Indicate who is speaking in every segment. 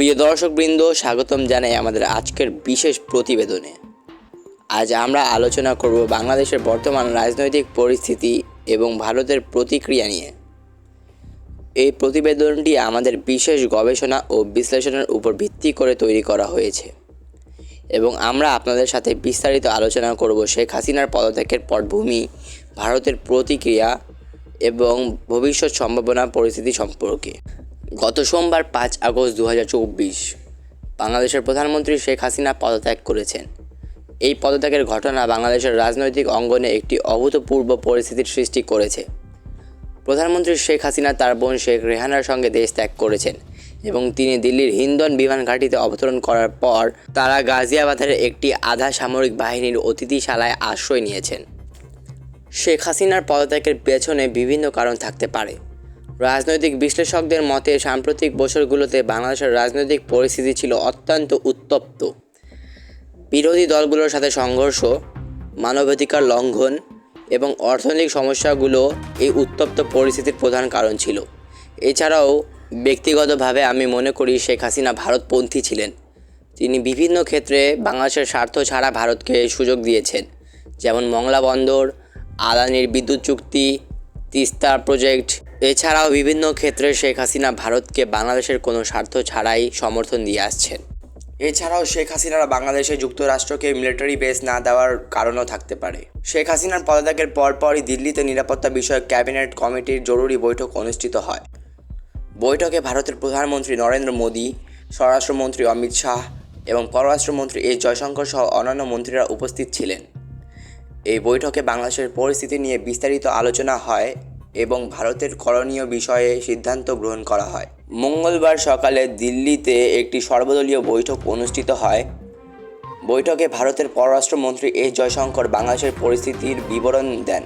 Speaker 1: প্রিয় দর্শকবৃন্দ, স্বাগতম জানাই আমাদের আজকের বিশেষ প্রতিবেদনে। আজ আমরা আলোচনা করব বাংলাদেশের বর্তমান রাজনৈতিক পরিস্থিতি এবং ভারতের প্রতিক্রিয়া নিয়ে। এই প্রতিবেদনটি আমাদের বিশেষ গবেষণা ও বিশ্লেষণের উপর ভিত্তি করে তৈরি করা হয়েছে এবং আমরা আপনাদের সাথে বিস্তারিত আলোচনা করব শেখ হাসিনার পদত্যাগের পটভূমি, ভারতের প্রতিক্রিয়া এবং ভবিষ্যৎ সম্ভাবনা পরিস্থিতি সম্পর্কে। গত সোমবার পাঁচ আগস্ট দু হাজার চব্বিশ বাংলাদেশের প্রধানমন্ত্রী শেখ হাসিনা পদত্যাগ করেছেন। এই পদত্যাগের ঘটনা বাংলাদেশের রাজনৈতিক অঙ্গনে একটি অভূতপূর্ব পরিস্থিতির সৃষ্টি করেছে। প্রধানমন্ত্রী শেখ হাসিনা তার বোন শেখ রেহানার সঙ্গে দেশ ত্যাগ করেছেন এবং তিনি দিল্লির হিন্দন বিমান ঘাঁটিতে অবতরণ করার পর তারা গাজিয়াবাদের একটি আধা সামরিক বাহিনীর অতিথিশালায় আশ্রয় নিয়েছেন। শেখ হাসিনার পদত্যাগের পেছনে বিভিন্ন কারণ থাকতে পারে। রাজনৈতিক বিশ্লেষকদের মতে, সাম্প্রতিক বছরগুলোতে বাংলাদেশের রাজনৈতিক পরিস্থিতি ছিল অত্যন্ত উত্তপ্ত। বিরোধী দলগুলোর সাথে সংঘর্ষ, মানবাধিকার লঙ্ঘন এবং অর্থনৈতিক সমস্যাগুলো এই উত্তপ্ত পরিস্থিতির প্রধান কারণ ছিল। এছাড়াও, ব্যক্তিগতভাবে আমি মনে করি শেখ হাসিনা ভারতপন্থী ছিলেন। তিনি বিভিন্ন ক্ষেত্রে বাংলাদেশের স্বার্থ ছাড়া ভারতকে সুযোগ দিয়েছেন। যেমন মংলা বন্দর, আদানির বিদ্যুৎ চুক্তি, তিস্তা প্রজেক্ট এছাড়াও বিভিন্ন ক্ষেত্রে শেখ হাসিনা ভারতকে বাংলাদেশের কোনো স্বার্থ ছাড়াই সমর্থন দিয়ে আসছেন। এছাড়াও শেখ হাসিনারা বাংলাদেশে যুক্তরাষ্ট্রকে মিলিটারি বেস না দেওয়ার কারণও থাকতে পারে। শেখ হাসিনার পদত্যাগের পরপরই দিল্লিতে নিরাপত্তা বিষয়ক ক্যাবিনেট কমিটির জরুরি বৈঠক অনুষ্ঠিত হয়। বৈঠকে ভারতের প্রধানমন্ত্রী নরেন্দ্র মোদী, স্বরাষ্ট্রমন্ত্রী অমিত শাহ এবং পররাষ্ট্রমন্ত্রী এস জয়শঙ্কর সহ অন্যান্য মন্ত্রীরা উপস্থিত ছিলেন। এই বৈঠকে বাংলাদেশের পরিস্থিতি নিয়ে বিস্তারিত আলোচনা হয় এবং ভারতের করণীয় বিষয়ে সিদ্ধান্ত গ্রহণ করা হয়। মঙ্গলবার সকালে দিল্লিতে একটি সর্বদলীয় বৈঠক অনুষ্ঠিত হয়। বৈঠকে ভারতের পররাষ্ট্রমন্ত্রী এস জয়শঙ্কর বাংলাদেশের পরিস্থিতির বিবরণ দেন।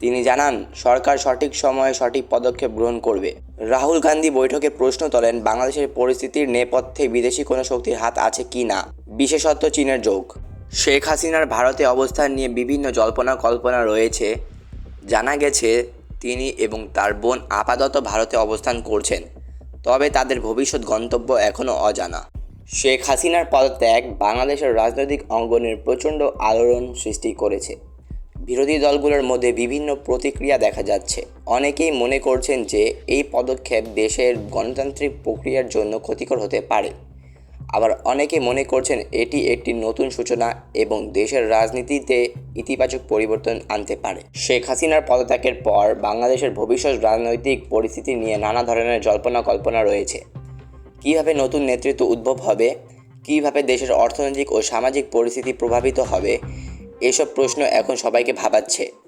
Speaker 1: তিনি জানান, সরকার সঠিক সময়ে সঠিক পদক্ষেপ গ্রহণ করবে। রাহুল গান্ধী বৈঠকে প্রশ্ন তোলেন, বাংলাদেশের পরিস্থিতির নেপথ্যে বিদেশি কোনো শক্তির হাত আছে কি না? বিশেষত চীনের যোগ। শেখ হাসিনার ভারতে অবস্থান নিয়ে বিভিন্ন জল্পনা কল্পনা রয়েছে। জানা গেছে, তিনি এবং তার বোন আপাতত ভারতে অবস্থান করছেন, তবে তাদের ভবিষ্যৎ গন্তব্য এখনও অজানা। শেখ হাসিনার পদত্যাগ বাংলাদেশের রাজনৈতিক অঙ্গনের প্রচণ্ড আলোড়ন সৃষ্টি করেছে। বিরোধী দলগুলোর মধ্যে বিভিন্ন প্রতিক্রিয়া দেখা যাচ্ছে। অনেকেই মনে করছেন যে, এই পদক্ষেপ দেশের গণতান্ত্রিক প্রক্রিয়ার জন্য ক্ষতিকর হতে পারে। আবার অনেকে মনে করছেন এটি একটি নতুন সূচনা এবং দেশের রাজনীতিতে ইতিবাচক পরিবর্তন আনতে পারে। শেখ হাসিনার পদত্যাগের পর বাংলাদেশের ভবিষ্যৎ রাজনৈতিক পরিস্থিতি নিয়ে নানা ধরনের জল্পনা কল্পনা রয়েছে। কীভাবে নতুন নেতৃত্ব উদ্ভব হবে? কীভাবে দেশের অর্থনৈতিক ও সামাজিক পরিস্থিতি প্রভাবিত হবে? এসব প্রশ্ন এখন সবাইকে ভাবাচ্ছে।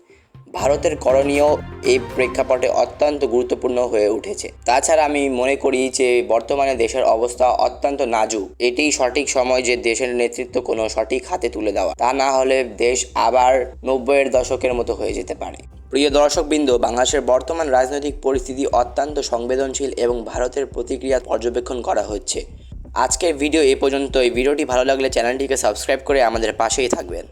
Speaker 1: ভারতের করণীয় এই প্রেক্ষাপটে অত্যন্ত গুরুত্বপূর্ণ হয়ে উঠেছে। তাছাড়া আমি মনে করি যে বর্তমানে দেশের অবস্থা অত্যন্ত নাজুক। এটিই সঠিক সময় যে দেশের নেতৃত্ব কোনো সঠিক হাতে তুলে দেওয়া, তা না হলে দেশ আবার নব্বইয়ের দশকের মতো হয়ে যেতে পারে। প্রিয় দর্শকবৃন্দ, বাংলাদেশের বর্তমান রাজনৈতিক পরিস্থিতি অত্যন্ত সংবেদনশীল এবং ভারতের প্রতিক্রিয়া পর্যবেক্ষণ করা হচ্ছে। আজকের ভিডিও এ পর্যন্ত এই ভিডিওটি ভালো লাগলে চ্যানেলটিকে সাবস্ক্রাইব করে আমাদের পাশেই থাকবেন।